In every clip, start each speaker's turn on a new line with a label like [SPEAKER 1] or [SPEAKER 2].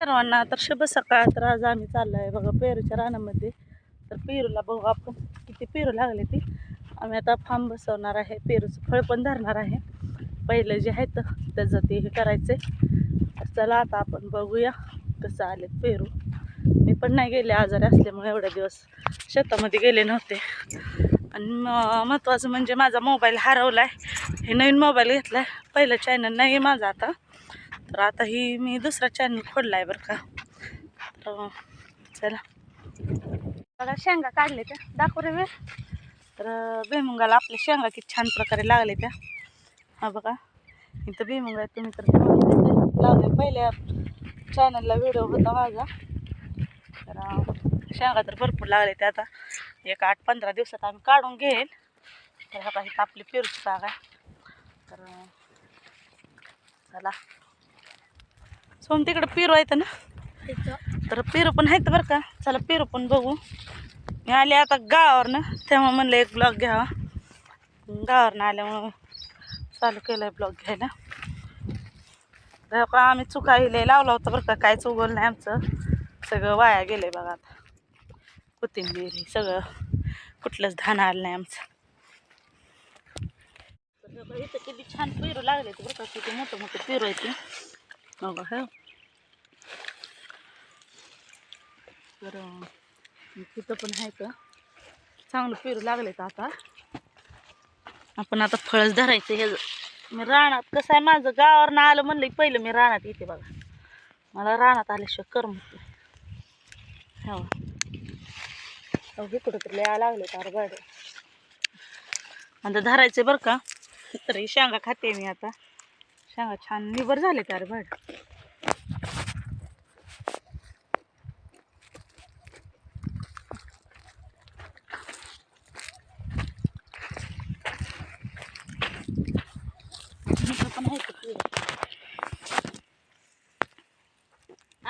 [SPEAKER 1] सर्वांना तर शुभ सकाळ. तर आज आम्ही चाललो आहे बघा पेरूच्या रानामध्ये. तर पेरूला बघू आपण किती पेरू लागले ती. आम्ही आता फार्म बसवणार आहे. पेरूचं फळ पण धरणार आहे. पहिलं जे आहे तर त्याचं ते हे करायचं तर चला आता आपण बघूया कसं आले पेरू. मी पण नाही गेले आजारी असल्यामुळे एवढे दिवस शेतामध्ये गेले नव्हते. आणि म- महत्त्वाचं म्हणजे माझा मोबाईल हरवला आहे हे नवीन मोबाईल घेतला आहे पहिलं चॅनल नाही आहे माझा आता. तर आता ही मी दुसरा चॅनल खोडला आहे बरं का. तर चला. बघा शेंगा काढले त्या. दाखव रे तर बेमुंगाला आपल्या शेंगा किती छान प्रकारे लागले त्या. हा बघा. इथं बेमुंगा तुम्ही तर लावले पहिल्या चॅनलला व्हिडिओ होता माझा. तर शेंगा तर भरपूर लागले त्या आता. एक आठ पंधरा दिवसात आम्ही काढून घेईल. तर आता इथं आपली पेरूची बाग आहे. तर चला. सोम तिकडं पेरू आहेत ना? तर पेरू पण आहेत बरं का? चला पेरू पण बघू. मी आले आता गावावरनं तेव्हा म्हणलं एक ब्लॉग घ्यावा. गावावरनं आल्यामुळं चालू केलं आहे ब्लॉग घ्यायला. का आम्ही चुकाहिले लावला होता बरं का? काहीच उगवलं नाही आमचं. सगळं वाया गेलं आहे बघा आता. कोथिंबीर हे सगळं. कुठलंच धान आलं नाही आमचं. इथं किती छान पेरू लागले ते बरं का? किती मोठं मोठं पेरू आहे ते. बघा हे तर तिथं पण आहे का चांगलं पेरू लागले तर आता. आपण आता फळच धरायचं हे मी रानात कसं आहे माझं गावावर आलं म्हणलं पहिलं मी रानात येते बघा. मला रानात आल्याशिवाय कर म्हणते हो. अहो इकडं तर लय लागले तर गाडी. आता धरायचं बरं का? तर ही शेंगा खाते मी आता. शेंगा छान निबर झाले तर भाड इथं पण आहे का पेरू?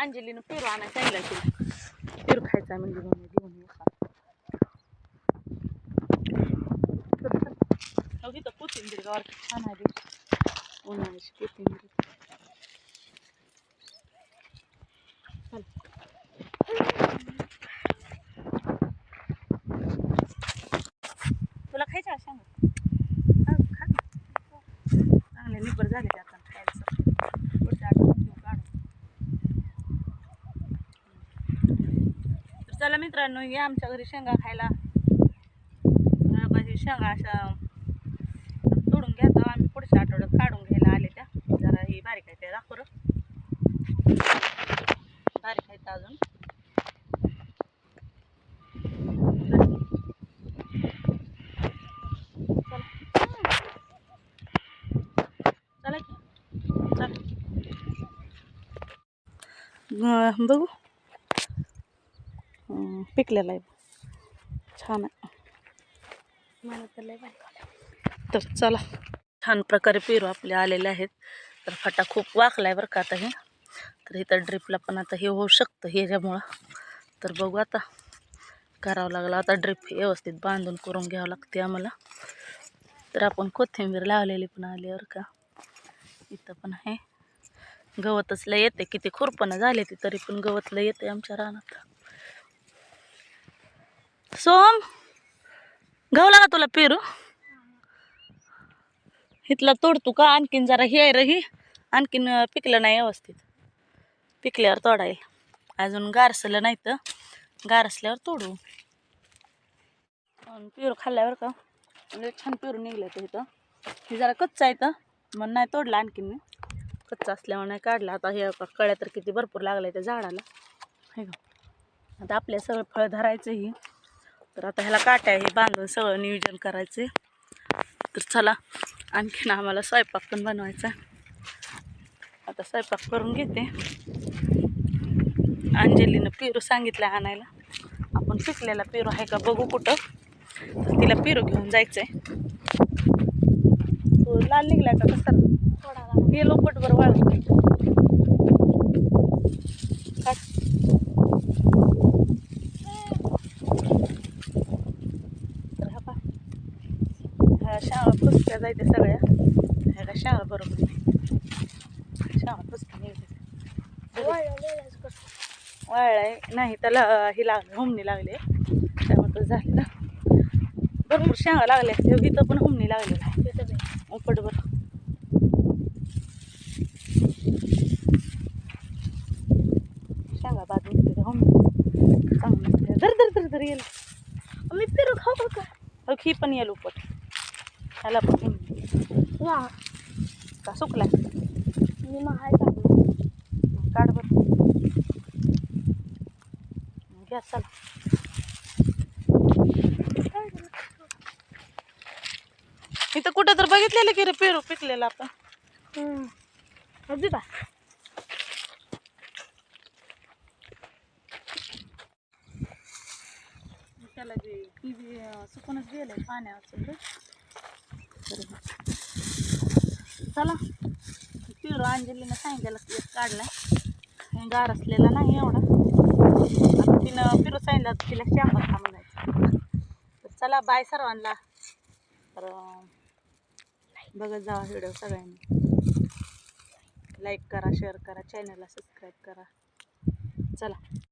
[SPEAKER 1] अंजलीनं पेरू आणायला सांगितलं तिला पेरू खायचा आहे म्हणजे मम्मी घेऊन ये खा. अहो, इथं कोथिंबीर गावात छान आहे बी. उन्हाळ्याची कोथिंबीर चल. तुला खायचं सांग खा ना. चांगले निबर झाले ते आता खायचं पुढच्या आठवड्यात घेऊ काढून तर चला मित्रांनो या आमच्या घरी शेंगा खायला. तर शेंगा अशा तोडून घ्यायचा आम्ही पुढच्या आठवड्यात काढून घ्यायला आले त्या. जरा ही बारीक आहे त्या दाखव बारीक आहे अजून. चला. चला बघू. पिकलेला आहे. छान आहे. मला तर चला. छान प्रकारे पेरू आपले आलेले आहेत. तर फटा खूप वाकला आहे बरं का आता हे. तर इथं ड्रिपला पण आता हे होऊ शकतं ह्याच्यामुळं. तर बघू आता करावं लागलं. आता ड्रिप व्यवस्थित बांधून करून घ्यावं लागते आम्हाला. तर आपण कोथिंबीर लावलेली पण आली बरं का. इथं पण आहे. गवतच लय येते. किती खुरपणं झाले ती तरी पण गवत लय येते आमच्या रानात. सोम घावला का तुला पेरू. इथला तोडतो का? आणखीन जरा हे आहे रही. आणखीन पिकलं नाही व्यवस्थित. पिकल्यावर तोडाईल अजून गारसलं नाही तर गारसल्यावर तोडू. पेरू खाल्ल्यावर का? छान पेरू निघलं तर इथं. हे जरा कच्चा आहे तर मग नाही तोडला आणखीन मी. कच्चा असल्यामुळे नाही काढला. आता हे कळ्या तर किती भरपूर लागलं त्या झाडाला. हे का आता आपल्या सगळं फळ धरायचं ही तर आता ह्याला काट्या हे बांधून सगळं नियोजन करायचं तर चला आणखीन आम्हाला स्वयंपाक पण बनवायचा आता स्वयंपाक करून घेते. अंजलीनं पेरू सांगितलं आणायला. आपण पिकलेला पेरू आहे का बघू कुठं. तर तिला पेरू घेऊन जायचंय. तो लाल निघलाय का कसा गेलो पटभर वाळू काढ. तर हा पहा. ह्या शाळा फुसक्या जायते सगळ्या ह्या का? शाळा बरोबर नाही. शाळा निघते वाळलाय. नाही त्याला हे लागले हुमणी लागले. त्यामुळे तो झालेला भरपूर शेंगा लागल्या. इथं पण हुमणी लागलेला आहे उपट बरं शेंगा बाद हुमणी? चांगलं धर धर धर धर येईल. मी पेरू खाऊ का? हो ही पण येईल उपट. ह्याला पण हुमणी.
[SPEAKER 2] वा.
[SPEAKER 1] का सुकला
[SPEAKER 2] मी महाय टाकलं
[SPEAKER 1] काढ बरं. घ्या चला. इथं कुठं तर बघितलेलं की रे पेरू पिकलेला आपण.
[SPEAKER 2] अगदी का
[SPEAKER 1] त्याला जे बी अं, सुकूनच गेलंय पाण्याचं रे. बरोबर. चला. पेरू अंजलीनं सांगितलेलं एक काढला गार असलेला नाही एवढा. आता तिनं पिरू सांगितलं तिला शांबा खा म्हणायचं तर चला बाय सर्वांना. तर बघत जावा व्हिडिओ सगळ्यांनी. लाईक करा शेअर करा चॅनलला सबस्क्राईब करा. चला.